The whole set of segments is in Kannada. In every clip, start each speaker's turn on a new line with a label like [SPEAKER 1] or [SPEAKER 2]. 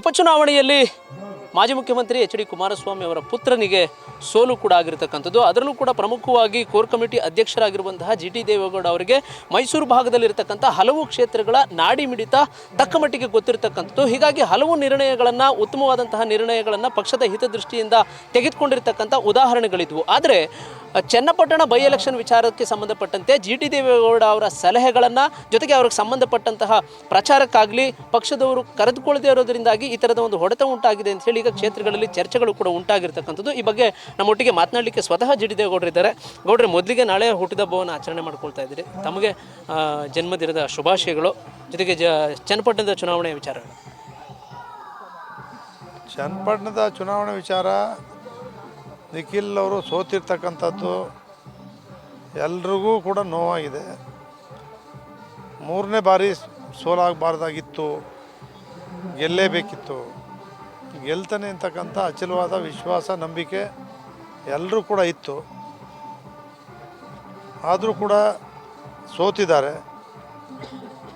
[SPEAKER 1] ಉಪಚುನಾವಣೆಯಲ್ಲಿ ಮಾಜಿ ಮುಖ್ಯಮಂತ್ರಿ ಎಚ್ ಡಿ ಕುಮಾರಸ್ವಾಮಿ ಅವರ ಪುತ್ರನಿಗೆ ಸೋಲು ಕೂಡ ಆಗಿರತಕ್ಕಂಥದ್ದು. ಅದರಲ್ಲೂ ಕೂಡ ಪ್ರಮುಖವಾಗಿ ಕೋರ್ ಕಮಿಟಿ ಅಧ್ಯಕ್ಷರಾಗಿರುವಂತಹ ಜಿ ಟಿ ದೇವೇಗೌಡ ಅವರಿಗೆ ಮೈಸೂರು ಭಾಗದಲ್ಲಿರತಕ್ಕಂಥ ಹಲವು ಕ್ಷೇತ್ರಗಳ ನಾಡಿ ಮಿಡಿತ ತಕ್ಕ ಮಟ್ಟಿಗೆ ಗೊತ್ತಿರತಕ್ಕಂಥದ್ದು. ಹೀಗಾಗಿ ಹಲವು ನಿರ್ಣಯಗಳನ್ನು, ಉತ್ತಮವಾದಂತಹ ನಿರ್ಣಯಗಳನ್ನು ಪಕ್ಷದ ಹಿತದೃಷ್ಟಿಯಿಂದ ತೆಗೆದುಕೊಂಡಿರ್ತಕ್ಕಂಥ ಉದಾಹರಣೆಗಳಿದ್ವು. ಆದರೆ ಚನ್ನಪಟ್ಟಣ ಬೈ ಎಲೆಕ್ಷನ್ ವಿಚಾರಕ್ಕೆ ಸಂಬಂಧಪಟ್ಟಂತೆ ಜಿ ಟಿ ದೇವೇಗೌಡ ಅವರ ಸಲಹೆಗಳನ್ನು ಜೊತೆಗೆ ಅವ್ರಿಗೆ ಸಂಬಂಧಪಟ್ಟಂತಹ ಪ್ರಚಾರಕ್ಕಾಗಲಿ, ಪಕ್ಷದವರು ಕರೆದುಕೊಳ್ಳದೇ ಇರೋದರಿಂದಾಗಿ ಈ ಥರದ ಒಂದು ಹೊಡೆತ ಉಂಟಾಗಿದೆ ಅಂತ ಹೇಳಿ ಈಗ ಕ್ಷೇತ್ರಗಳಲ್ಲಿ ಚರ್ಚೆಗಳು ಕೂಡ ಉಂಟಾಗಿರ್ತಕ್ಕಂಥದ್ದು. ಈ ಬಗ್ಗೆ ನಮ್ಮೊಟ್ಟಿಗೆ ಮಾತನಾಡಲಿಕ್ಕೆ ಸ್ವತಃ ಜಿ ಟಿ ದೇವೇಗೌಡರು ಇದ್ದಾರೆ. ಗೌಡ್ರೆ, ಮೊದಲಿಗೆ ನಾಳೆ ಹುಟ್ಟಿದಬ್ಬವನ್ನು ಆಚರಣೆ ಮಾಡ್ಕೊಳ್ತಾ ಇದ್ದೀರಿ. ತಮಗೆ ಜನ್ಮದಿನದ ಶುಭಾಶಯಗಳು. ಜೊತೆಗೆ ಜ, ಚನ್ನಪಟ್ಟಣದ ಚುನಾವಣೆಯ ವಿಚಾರ
[SPEAKER 2] ಚನ್ನಪಟ್ಟಣದ ಚುನಾವಣೆ ವಿಚಾರ ನಿಖಿಲ್ ಅವರು ಸೋತಿರ್ತಕ್ಕಂಥದ್ದು ಎಲ್ರಿಗೂ ಕೂಡ ನೋವಾಗಿದೆ. ಮೂರನೇ ಬಾರಿ ಸೋಲಾಗಬಾರ್ದಾಗಿತ್ತು, ಗೆಲ್ಲೇಬೇಕಿತ್ತು. ಗೆಲ್ತಾನೆ ಅಂತಕ್ಕಂಥ ಅಚಲವಾದ ವಿಶ್ವಾಸ, ನಂಬಿಕೆ ಎಲ್ಲರೂ ಕೂಡ ಇತ್ತು. ಆದರೂ ಕೂಡ ಸೋತಿದ್ದಾರೆ.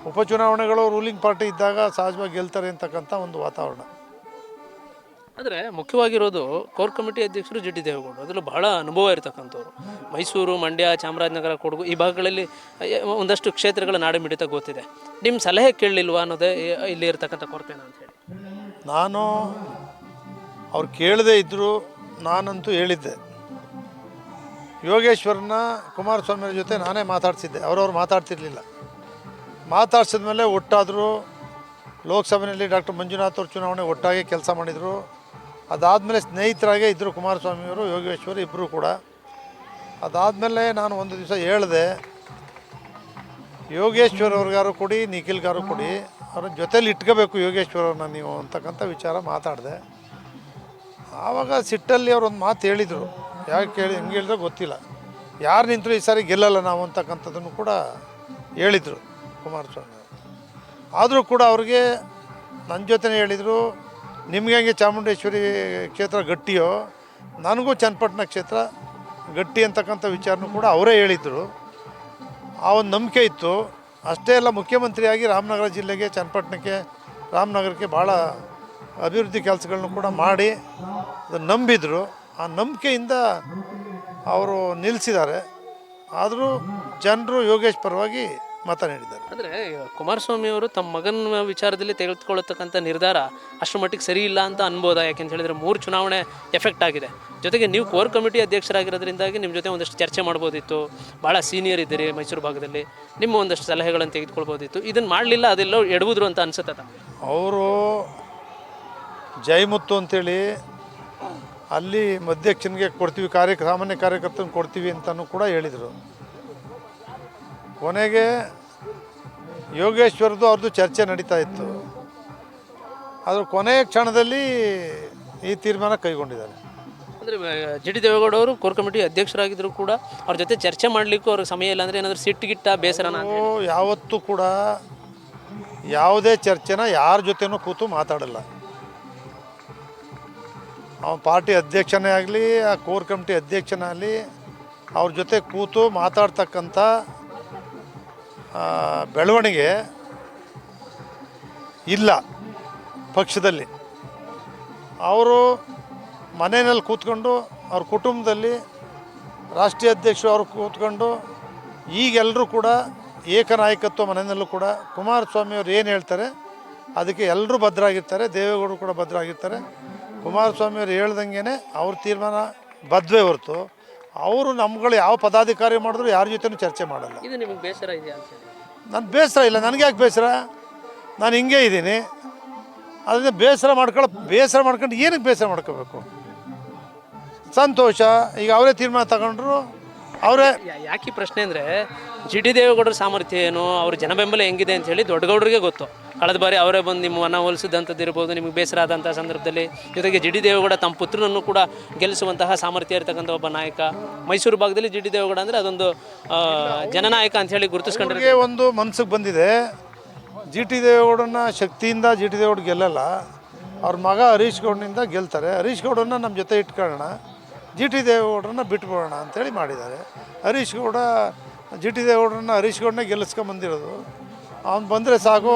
[SPEAKER 2] ಉಪಚುನಾವಣೆಗಳು ರೂಲಿಂಗ್ ಪಾರ್ಟಿ ಇದ್ದಾಗ ಸಹಜವಾಗಿ ಗೆಲ್ತಾರೆ ಅಂತಕ್ಕಂಥ ಒಂದು ವಾತಾವರಣ.
[SPEAKER 1] ಆದರೆ ಮುಖ್ಯವಾಗಿರೋದು ಕೋರ್ ಕಮಿಟಿ ಅಧ್ಯಕ್ಷರು ಜಿ ಟಿ ದೇವೇಗೌಡರು. ಅದರಲ್ಲೂ ಬಹಳ ಅನುಭವ ಇರತಕ್ಕಂಥವ್ರು. ಮೈಸೂರು, ಮಂಡ್ಯ, ಚಾಮರಾಜನಗರ, ಕೊಡಗು ಈ ಭಾಗಗಳಲ್ಲಿ ಒಂದಷ್ಟು ಕ್ಷೇತ್ರಗಳ ನಾಡು ಮಿಡಿತ ಗೊತ್ತಿದೆ. ನಿಮ್ಮ ಸಲಹೆ ಕೇಳಲಿಲ್ವಾ ಅನ್ನೋದೇ ಇಲ್ಲಿ ಇರತಕ್ಕಂಥ ಕೊರತೆನ ಅಂತ ಹೇಳಿ.
[SPEAKER 2] ನಾನು ಅವ್ರು ಕೇಳದೇ ಇದ್ದರು ನಾನಂತೂ ಹೇಳಿದ್ದೆ. ಯೋಗೇಶ್ವರನ ಕುಮಾರಸ್ವಾಮಿ ಅವ್ರ ಜೊತೆ ನಾನೇ ಮಾತಾಡ್ಸಿದ್ದೆ ಅವರವ್ರು ಮಾತಾಡ್ತಿರ್ಲಿಲ್ಲ. ಮಾತಾಡ್ಸಿದ ಮೇಲೆ ಒಟ್ಟಾದರೂ ಲೋಕಸಭೆಯಲ್ಲಿ ಡಾಕ್ಟರ್ ಮಂಜುನಾಥ್ ಅವ್ರ ಚುನಾವಣೆ ಒಟ್ಟಾಗಿ ಕೆಲಸ ಮಾಡಿದರು. ಅದಾದಮೇಲೆ ಸ್ನೇಹಿತರಾಗೆ ಇದ್ದರು ಕುಮಾರಸ್ವಾಮಿಯವರು, ಯೋಗೇಶ್ವರ್ ಇಬ್ಬರು ಕೂಡ. ಅದಾದಮೇಲೆ ನಾನು ಒಂದು ದಿವಸ ಹೇಳಿದೆ, ಯೋಗೇಶ್ವರ್ ಅವ್ರಿಗಾರು ಕೊಡಿ, ನಿಖಿಲ್ಗಾರು ಕೊಡಿ. ಅವ್ರ ಜೊತೇಲಿ ಇಟ್ಕೋಬೇಕು ಯೋಗೇಶ್ವರ್ ಅವ್ರನ್ನ ನೀವು ಅಂತಕ್ಕಂಥ ವಿಚಾರ ಮಾತಾಡಿದೆ. ಆವಾಗ ಸಿಟ್ಟಲ್ಲಿ ಅವ್ರು ಒಂದು ಮಾತು ಹೇಳಿದರು. ಯಾಕೆ ಕೇಳಿ, ಹೆಂಗೆ ಹೇಳಿದ್ರೆ ಗೊತ್ತಿಲ್ಲ. ಯಾರು ನಿಂತರೂ ಈ ಸಾರಿ ಗೆಲ್ಲಲ್ಲ ನಾವು ಅಂತಕ್ಕಂಥದ್ದನ್ನು ಕೂಡ ಹೇಳಿದರು ಕುಮಾರಸ್ವಾಮಿ ಆದರೂ ಕೂಡ ಅವ್ರಿಗೆ ನನ್ನ ಜೊತೆ ಹೇಳಿದರು ನಿಮ್ಗೆ ಹೆಂಗೆ ಚಾಮುಂಡೇಶ್ವರಿ ಕ್ಷೇತ್ರ ಗಟ್ಟಿಯೋ, ನನಗೂ ಚನ್ನಪಟ್ಟಣ ಕ್ಷೇತ್ರ ಗಟ್ಟಿ ಅಂತಕ್ಕಂಥ ವಿಚಾರನೂ ಕೂಡ ಅವರೇ ಹೇಳಿದರು. ಆ ಒಂದು ನಂಬಿಕೆ ಇತ್ತು. ಅಷ್ಟೇ ಅಲ್ಲ, ಮುಖ್ಯಮಂತ್ರಿಯಾಗಿ ರಾಮನಗರ ಜಿಲ್ಲೆಗೆ, ಚನ್ನಪಟ್ಟಣಕ್ಕೆ, ರಾಮನಗರಕ್ಕೆ ಭಾಳ ಅಭಿವೃದ್ಧಿ ಕೆಲಸಗಳನ್ನು ಕೂಡ ಮಾಡಿ ಅದನ್ನು ನಂಬಿದರು. ಆ ನಂಬಿಕೆಯಿಂದ ಅವರು ನಿಲ್ಲಿಸಿದ್ದಾರೆ. ಆದರೂ ಜನರು ಯೋಗೇಶ್ ಪರವಾಗಿ ಮತ
[SPEAKER 1] ಅಂದ್ರೆ ಕುಮಾರಸ್ವಾಮಿ ಅವರು ತಮ್ಮ ಮಗನ ವಿಚಾರದಲ್ಲಿ ತೆಗೆದುಕೊಳ್ಳತಕ್ಕಂಥ ನಿರ್ಧಾರ ಅಷ್ಟು ಮಟ್ಟಿಗೆ ಸರಿ ಇಲ್ಲ ಅಂತ ಅನ್ಬೋದ? ಯಾಕೆಂತ ಹೇಳಿದ್ರೆ ಮೂರು ಚುನಾವಣೆ ಎಫೆಕ್ಟ್ ಆಗಿದೆ. ಜೊತೆಗೆ ನೀವು ಕೋರ್ ಕಮಿಟಿ ಅಧ್ಯಕ್ಷರಾಗಿರೋದ್ರಿಂದಾಗಿ ನಿಮ್ಮ ಜೊತೆ ಒಂದಷ್ಟು ಚರ್ಚೆ ಮಾಡ್ಬೋದಿತ್ತು. ಭಾಳ ಸೀನಿಯರ್ ಇದ್ದೀರಿ ಮೈಸೂರು ಭಾಗದಲ್ಲಿ. ನಿಮ್ಮ ಒಂದಷ್ಟು ಸಲಹೆಗಳನ್ನು ತೆಗೆದುಕೊಳ್ಬೋದಿತ್ತು. ಇದನ್ನು ಮಾಡಲಿಲ್ಲ ಅದೆಲ್ಲ ಎಡವುದ್ರು ಅಂತ ಅನ್ಸುತ್ತೆ
[SPEAKER 2] ಅವರು ಜೈಮುತ್ತು ಅಂತೇಳಿ ಅಲ್ಲಿ ಅಧ್ಯಕ್ಷನಿಗೆ ಕೊಡ್ತೀವಿ ಕಾರ್ಯ ಸಾಮಾನ್ಯ ಕಾರ್ಯಕರ್ತನ ಕೊಡ್ತೀವಿ ಅಂತಲೂ ಕೂಡ ಹೇಳಿದರು. ಕೊನೆಗೆ ಯೋಗೇಶ್ವರದ್ದು ಅವ್ರದ್ದು ಚರ್ಚೆ ನಡೀತಾ ಇತ್ತು. ಆದರೂ ಕೊನೆಯ ಕ್ಷಣದಲ್ಲಿ ಈ ತೀರ್ಮಾನ ಕೈಗೊಂಡಿದ್ದಾರೆ.
[SPEAKER 1] ಅಂದರೆ ಜಿ ಡಿ ದೇವೇಗೌಡ ಅವರು ಕೋರ್ ಕಮಿಟಿ ಅಧ್ಯಕ್ಷರಾಗಿದ್ದರೂ ಕೂಡ ಅವ್ರ ಜೊತೆ ಚರ್ಚೆ ಮಾಡಲಿಕ್ಕೂ ಅವ್ರಿಗೆ ಸಮಯ ಇಲ್ಲ ಅಂದರೆ ಏನಾದರೂ ಸಿಟ್ಟಿಗಿಟ್ಟ ಬೇಸರನ.
[SPEAKER 2] ನಾವು ಯಾವತ್ತೂ ಕೂಡ ಯಾವುದೇ ಚರ್ಚೆನ ಯಾರ ಜೊತೆನೂ ಕೂತು ಮಾತಾಡಲ್ಲ. ಅವ್ನ ಪಾರ್ಟಿ ಅಧ್ಯಕ್ಷನೇ ಆಗಲಿ ಆ ಕೋರ್ ಕಮಿಟಿ ಅಧ್ಯಕ್ಷನೇ ಆಗಲಿ ಅವ್ರ ಜೊತೆ ಕೂತು ಮಾತಾಡ್ತಕ್ಕಂಥ ಬೆಳವಣಿಗೆ ಇಲ್ಲ ಪಕ್ಷದಲ್ಲಿ. ಅವರು ಮನೆಯಲ್ಲಿ ಕೂತ್ಕೊಂಡು ಅವ್ರ ಕುಟುಂಬದಲ್ಲಿ ರಾಷ್ಟ್ರೀಯ ಅಧ್ಯಕ್ಷರು ಅವರು ಕೂತ್ಕೊಂಡು ಈಗೆಲ್ಲರೂ ಕೂಡ ಏಕನಾಯಕತ್ವ ಮನೆಯಲ್ಲೂ ಕೂಡ ಕುಮಾರಸ್ವಾಮಿ ಅವ್ರು ಏನು ಹೇಳ್ತಾರೆ ಅದಕ್ಕೆ ಎಲ್ಲರೂ ಭದ್ರಾಗಿರ್ತಾರೆ, ದೇವೇಗೌಡರು ಕೂಡ ಭದ್ರಾಗಿರ್ತಾರೆ. ಕುಮಾರಸ್ವಾಮಿ ಅವ್ರು ಹೇಳ್ದಂಗೆ ಅವ್ರ ತೀರ್ಮಾನ ಬದ್ವೆ ಹೊರತು. ಅವರು ನಮ್ಗಳು ಯಾವ ಪದಾಧಿಕಾರಿ ಮಾಡಿದ್ರು ಯಾರ ಜೊತೆನೂ ಚರ್ಚೆ ಮಾಡಲ್ಲ.
[SPEAKER 1] ಇದು ನಿಮಗೆ ಬೇಸರ ಇದೆಯಾ ಅಂತ ಹೇಳಿ?
[SPEAKER 2] ನನ್ನ ಬೇಸರ ಇಲ್ಲ. ನನಗೆ ಯಾಕೆ ಬೇಸರ? ನಾನು ಹಿಂಗೆ ಇದ್ದೀನಿ. ಅದರಿಂದ ಬೇಸರ ಮಾಡ್ಕೊಳ್ಳೋ ಬೇಸರ ಮಾಡ್ಕೊಂಡು ಏನಕ್ಕೆ ಬೇಸರ ಮಾಡ್ಕೋಬೇಕು? ಸಂತೋಷ. ಈಗ ಅವರೇ ತೀರ್ಮಾನ ತಗೊಂಡ್ರು. ಅವರೇ
[SPEAKER 1] ಯಾ- ಯಾಕೆ ಈ ಪ್ರಶ್ನೆ ಅಂದರೆ ಜಿ ಟಿ ದೇವೇಗೌಡರ ಸಾಮರ್ಥ್ಯ ಏನು ಅವ್ರ ಜನಬೆಂಬಲ ಹೆಂಗಿದೆ ಅಂತ ಹೇಳಿ ದೊಡ್ಡಗೌಡರಿಗೆ ಗೊತ್ತು. ಕಳೆದ ಬಾರಿ ಅವರೇ ಬಂದು ನಿಮ್ಮ ಮನ ಹೋಲಿಸಿದಂಥದ್ದು ಇರ್ಬೋದು, ನಿಮಗೆ ಬೇಸರ ಆದಂಥ ಸಂದರ್ಭದಲ್ಲಿ. ಜೊತೆಗೆ ಜಿ ಡಿ ದೇವೇಗೌಡ ತಮ್ಮ ಪುತ್ರನನ್ನು ಕೂಡ ಗೆಲ್ಲಿಸುವಂತಹ ಸಾಮರ್ಥ್ಯ ಇರತಕ್ಕಂಥ ಒಬ್ಬ ನಾಯಕ. ಮೈಸೂರು ಭಾಗದಲ್ಲಿ ಜಿ ಡಿ ದೇವೇಗೌಡ ಅಂದರೆ ಅದೊಂದು ಜನನಾಯಕ ಅಂತ ಹೇಳಿ ಗುರುತಿಸ್ಕೊಂಡ್ರೆ
[SPEAKER 2] ಒಂದು ಮನ್ಸಿಗೆ ಬಂದಿದೆ. ಜಿ ಟಿ ದೇವೇಗೌಡನ ಶಕ್ತಿಯಿಂದ ಜಿ ಟಿ ದೇವೇಗೌಡ ಗೆಲ್ಲಲ್ಲ. ಅವ್ರ ಮಗ ಹರೀಶ್ ಗೌಡನಿಂದ ಗೆಲ್ತಾರೆ. ಹರೀಶ್ ಗೌಡನ್ನ ನಮ್ಮ ಜೊತೆ ಇಟ್ಕೊಳ್ಳೋಣ. ಜಿ ಟಿ ದೇವೇಗೌಡರನ್ನ ಬಿಟ್ಬಿಡೋಣ ಅಂತೇಳಿ ಮಾಡಿದ್ದಾರೆ. ಹರೀಶ್ ಗೌಡ, ಜಿ ಟಿ ದೇವೇಗೌಡರನ್ನ ಹರೀಶ್ ಗೌಡನೇ ಗೆಲ್ಲಿಸ್ಕೊಂಬಂದಿರೋದು. ಅವ್ನು ಬಂದರೆ ಸಾಕು.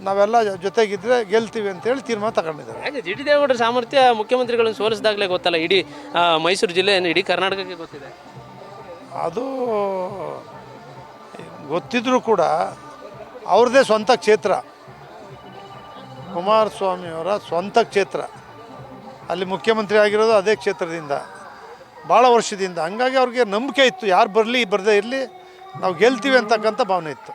[SPEAKER 2] ನಾವೆಲ್ಲ ಜೊತೆಗಿದ್ರೆ ಗೆಲ್ತೀವಿ ಅಂತೇಳಿ ತೀರ್ಮಾನ ತಗೊಂಡಿದ್ದಾರೆ.
[SPEAKER 1] ಯಾಕೆ ಜಿ ಟಿ ದೇವೇಗೌಡರ ಸಾಮರ್ಥ್ಯ ಮುಖ್ಯಮಂತ್ರಿಗಳನ್ನು ಸೋಲಿಸಿದಾಗಲೇ ಗೊತ್ತಲ್ಲ ಇಡೀ ಆ, ಮೈಸೂರು ಜಿಲ್ಲೆ ಏನು ಇಡೀ ಕರ್ನಾಟಕಕ್ಕೆ ಗೊತ್ತಿದೆ?
[SPEAKER 2] ಅದು ಗೊತ್ತಿದ್ರೂ ಕೂಡ ಅವ್ರದ್ದೇ ಸ್ವಂತ ಕ್ಷೇತ್ರ. ಕುಮಾರಸ್ವಾಮಿಯವರ ಸ್ವಂತ ಕ್ಷೇತ್ರ. ಅಲ್ಲಿ ಮುಖ್ಯಮಂತ್ರಿ ಆಗಿರೋದು ಅದೇ ಕ್ಷೇತ್ರದಿಂದ ಭಾಳ ವರ್ಷದಿಂದ. ಹಂಗಾಗಿ ಅವ್ರಿಗೆ ನಂಬಿಕೆ ಇತ್ತು ಯಾರು ಬರಲಿ ಬರದೇ ಇರಲಿ ನಾವು ಗೆಲ್ತೀವಿ ಅಂತಕ್ಕಂಥ ಭಾವನೆ ಇತ್ತು.